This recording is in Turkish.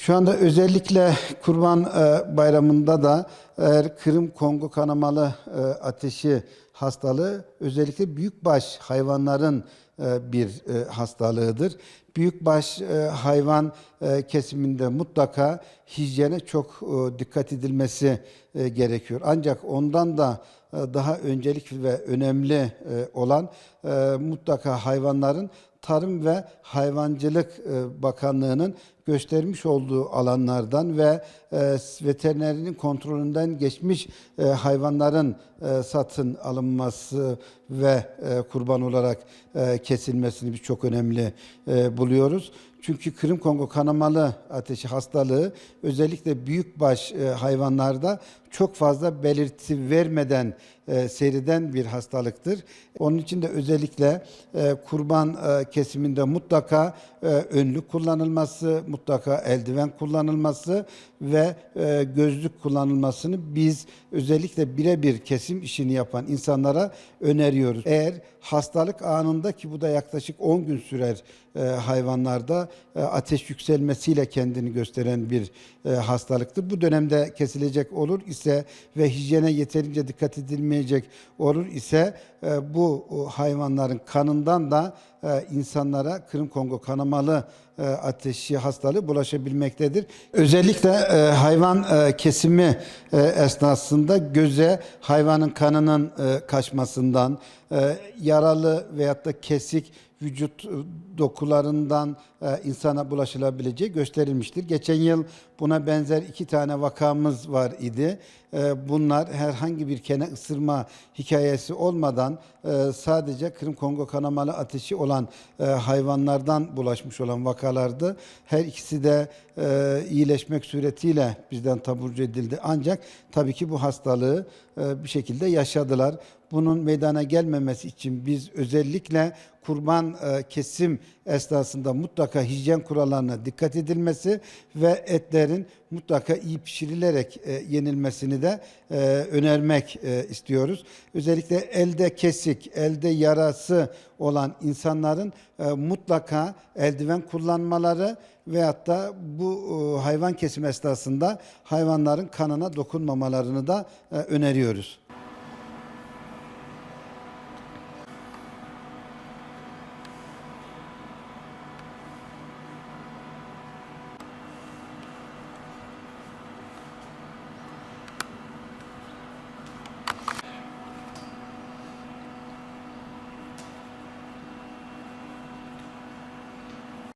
Şu anda özellikle Kurban e, Bayramı'nda da Kırım Kongo kanamalı e, ateşi hastalığı özellikle büyükbaş hayvanların e, bir hastalığıdır. Büyükbaş hayvan kesiminde mutlaka hijyene çok dikkat edilmesi gerekiyor. Ancak ondan da daha öncelik ve önemli olan mutlaka hayvanların Tarım ve Hayvancılık e, Bakanlığı'nın göstermiş olduğu alanlardan ve e, veterinerinin kontrolünden geçmiş e, hayvanların satın alınması ve kurban olarak kesilmesini biz çok önemli buluyoruz. Çünkü Kırım Kongo kanamalı ateşi hastalığı özellikle büyükbaş hayvanlarda çok fazla belirti vermeden e, seyreden bir hastalıktır. Onun için de özellikle e, kurban e, kesiminde mutlaka e, önlük kullanılması, mutlaka eldiven kullanılması ve e, gözlük kullanılmasını biz özellikle birebir kesim işini yapan insanlara öneriyoruz. Eğer hastalık anında ki bu da yaklaşık 10 gün sürer hayvanlarda ateş yükselmesiyle kendini gösteren bir hastalıktır. Bu dönemde kesilecek olur ise ve hijyene yeterince dikkat edilmeyecek olur ise e, bu hayvanların kanından da e, insanlara Kırım Kongo kanamalı e, ateşi hastalığı bulaşabilmektedir. Özellikle hayvan kesimi esnasında göze hayvanın kanının kaçmasından, yaralı veyahut da kesik vücut e, dokularından e, insana bulaşılabileceği gösterilmiştir. Geçen yıl buna benzer iki tane vakamız var idi. E, Bunlar herhangi bir kene ısırma hikayesi olmadan sadece Kırım Kongo kanamalı ateşi olan hayvanlardan bulaşmış olan vakalardı. Her ikisi de iyileşmek suretiyle bizden taburcu edildi. Ancak tabii ki bu hastalığı bir şekilde yaşadılar. Bunun meydana gelmemesi için biz özellikle kurban e, kesim esnasında mutlaka hijyen kurallarına dikkat edilmesi ve etlerin mutlaka iyi pişirilerek e, yenilmesini de e, önermek istiyoruz. Özellikle elde kesik, elde yarası olan insanların mutlaka eldiven kullanmaları veyahut da bu hayvan kesim esnasında hayvanların kanına dokunmamalarını da öneriyoruz.